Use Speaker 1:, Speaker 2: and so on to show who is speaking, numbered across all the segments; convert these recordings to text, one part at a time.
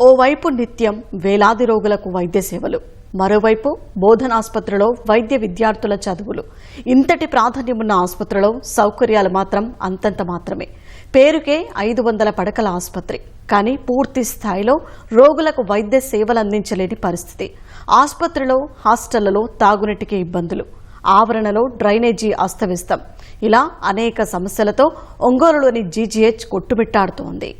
Speaker 1: ఓవైపు నిత్యం వేలాది రోగులకు వైద్య సేవలు మరోవైపు బోధనాసుపత్రిలో వైద్య విద్యార్థుల చదువులు. ఇంతటి ప్రాధాన్యమున్న ఆసుపత్రిలో సౌకర్యాలు మాత్రం అంతంత మాత్రమే. పేరుకే ఐదు వందల పడకల ఆసుపత్రి. కానీ పూర్తి స్థాయిలో రోగులకు వైద్య సేవలు అందించలేని పరిస్థితి. ఆసుపత్రిలో హాస్టళ్ళలో తాగునీటికి ఇబ్బందులు. ఆవరణలో డ్రైనేజీ అస్తవ్యస్తం. ఇలా అనేక సమస్యలతో ఒంగోలులోని జీజీహెచ్ కొట్టుమిట్టాడుతోంది.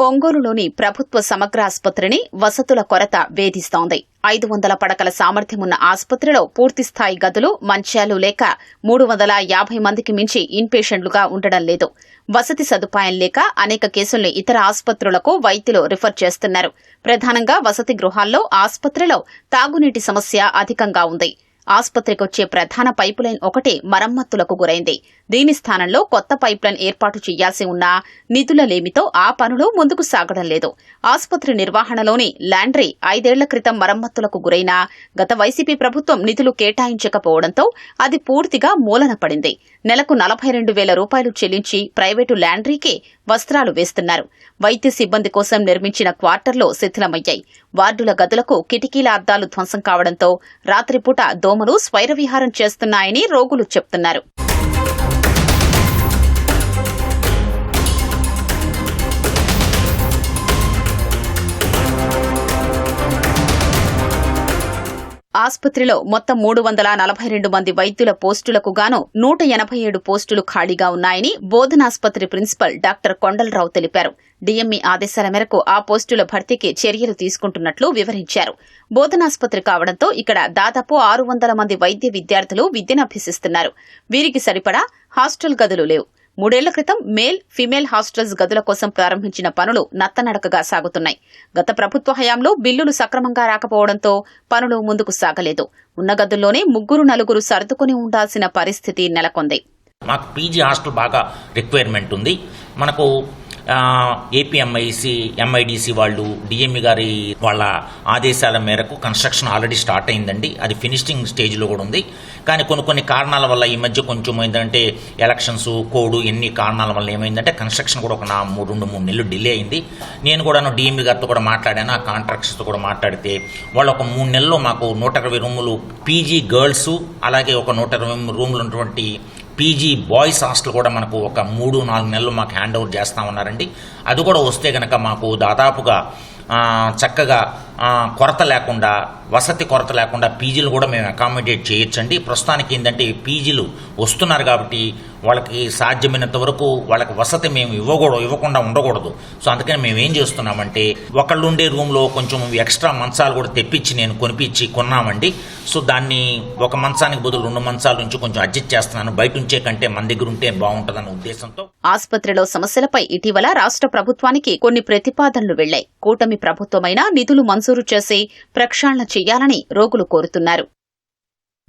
Speaker 2: ఒంగోలులోని ప్రభుత్వ సమగ్ర ఆసుపత్రిని వసతుల కొరత వేధిస్తోంది. ఐదు వందల పడకల సామర్థ్యమున్న ఆసుపత్రిలో పూర్తిస్థాయి గదులు మంచాలు లేక మూడు వందల యాభై మందికి మించి ఇన్పేషెంట్లుగా ఉండడం లేదు. వసతి సదుపాయం లేక అనేక కేసుల్ని ఇతర ఆసుపత్రులకు వైద్యులు రిఫర్ చేస్తున్నారు. ప్రధానంగా వసతి గృహాల్లో ఆసుపత్రిలో తాగునీటి సమస్య అధికంగా ఉంది. ఆసుపత్రికి వచ్చే ప్రధాన పైపులైన్ ఒకటే మరమ్మతులకు గురైంది. దీని స్థానంలో కొత్త పైప్లైన్ ఏర్పాటు చేయాల్సి ఉన్నా నిధుల లేమితో ఆ పనులు ముందుకు సాగడం లేదు. ఆసుపత్రి నిర్వహణలోని ల్యాండ్రీ ఐదేళ్ళ క్రితం మరమ్మతులకు గురైనా గత వైసీపీ ప్రభుత్వం నిధులు కేటాయించకపోవడంతో అది పూర్తిగా మూలన పడింది. నెలకు నలభై రెండు వేల రూపాయలు చెల్లించి ప్రైవేటు ల్యాండ్రీకే వస్త్రాలు వేస్తున్నారు. వైద్య సిబ్బంది కోసం నిర్మించిన క్వార్టర్లో శిథిలమయ్యాయి. వార్డుల గదులకు కిటికీల అద్దాలు ధ్వంసం కావడంతో రాత్రిపూట దోమలు స్వైరవిహారం చేస్తున్నాయని రోగులు చెప్తున్నారు. ఆసుపత్రిలో మొత్తం మూడు వందల నలభై రెండు మంది వైద్యుల పోస్టులకు గాను నూట ఎనభై ఏడు పోస్టులు ఖాళీగా ఉన్నాయని బోధనాసుపత్రి ప్రిన్సిపల్ డాక్టర్ కొండలరావు తెలిపారు. డిఎంఈ ఆదేశాల మేరకు ఆ పోస్టుల భర్తీకి చర్యలు తీసుకుంటున్నట్లు వివరించారు. బోధనాసుపత్రి కావడంతో ఇక్కడ దాదాపు ఆరు వందల మంది వైద్య విద్యార్థులు విద్యనభ్యసిస్తున్నారు వీరికి సరిపడా హాస్టల్ గదులు లేవు. మూడేళ్ళ క్రితం మేల్ ఫిమేల్ హాస్టల్స్ గదుల కోసం ప్రారంభించిన పనులు నత్తనడకగా సాగుతున్నాయి. గత ప్రభుత్వ హయాంలో బిల్లులు సక్రమంగా రాకపోవడంతో పనులు ముందుకు సాగలేదు. ఉన్న గదుల్లోనే ముగ్గురు నలుగురు సర్దుకుని ఉండాల్సిన పరిస్థితి నెలకొంది.
Speaker 3: మాకు పీజీ హాస్టల్ బాగా రిక్వైర్మెంట్ ఉంది. మనకు ఏపీఎంఐసి ఎంఐడిసి వాళ్ళు డిఎంఈ గారి వాళ్ళ ఆదేశాల మేరకు కన్స్ట్రక్షన్ ఆల్రెడీ స్టార్ట్ అయిందండి. అది ఫినిషింగ్ స్టేజ్లో కూడా ఉంది. కానీ కొన్ని కొన్ని కారణాల వల్ల ఈ మధ్య కొంచెం ఏంటంటే ఎలక్షన్స్ కోడ్ ఎన్ని కారణాల వల్ల ఏమైందంటే కన్స్ట్రక్షన్ కూడా ఒక నా మూడు రెండు మూడు నెలలు డిలే అయింది. నేను కూడా డిఎంఈ గారితో కూడా మాట్లాడాను. ఆ కాంట్రాక్టర్స్తో కూడా మాట్లాడితే వాళ్ళు ఒక మూడు నెలల్లో మాకు నూట ఇరవై రూములు పీజీ గర్ల్స్ అలాగే ఒక నూట ఇరవై రూములు ఉన్నటువంటి పీజీ బాయ్స్ హాస్టల్ కూడా మనకు ఒక మూడు నాలుగు నెలలు మాకు హ్యాండ్ ఓవర్ చేస్తామన్నారండి అది కూడా వస్తే కనుక మాకు దాదాపుగా చక్కగా కొరత లేకుండా వసతి కొరత లేకుండా పీజీలు కూడా మేము అకామిడేట్ చేయొచ్చండి. ప్రస్తుతానికి ఏంటంటే పీజీలు వస్తున్నారు కాబట్టి వాళ్ళకి సాధ్యమైనంత వరకు వాళ్ళకి వసతి మేము ఇవ్వకూడదు ఇవ్వకుండా ఉండకూడదు. సో అందుకని మేము ఏం చేస్తున్నామంటే ఒకళ్ళు ఉండే రూమ్లో కొంచెం ఎక్స్ట్రా మంచాలు కూడా తెప్పించి నేను కొనిపించి కొన్నామండి. సో దాన్ని ఒక మంచానికి బదులు రెండు మంచాల నుంచి కొంచెం అడ్జస్ట్ చేస్తున్నాను. బయట ఉంచే కంటే మన దగ్గర ఉంటే బాగుంటుందన్న ఉద్దేశంతో.
Speaker 2: ఆసుపత్రిలో సమస్యలపై ఇటీవల రాష్ట్ర ప్రభుత్వానికి కొన్ని ప్రతిపాదనలు వెళ్ళాయి కూటమి ప్రభుత్వమైన నిధులు మంజూరు చేసి ప్రక్షాళన చేయాలని రోగులు కోరుతున్నారు.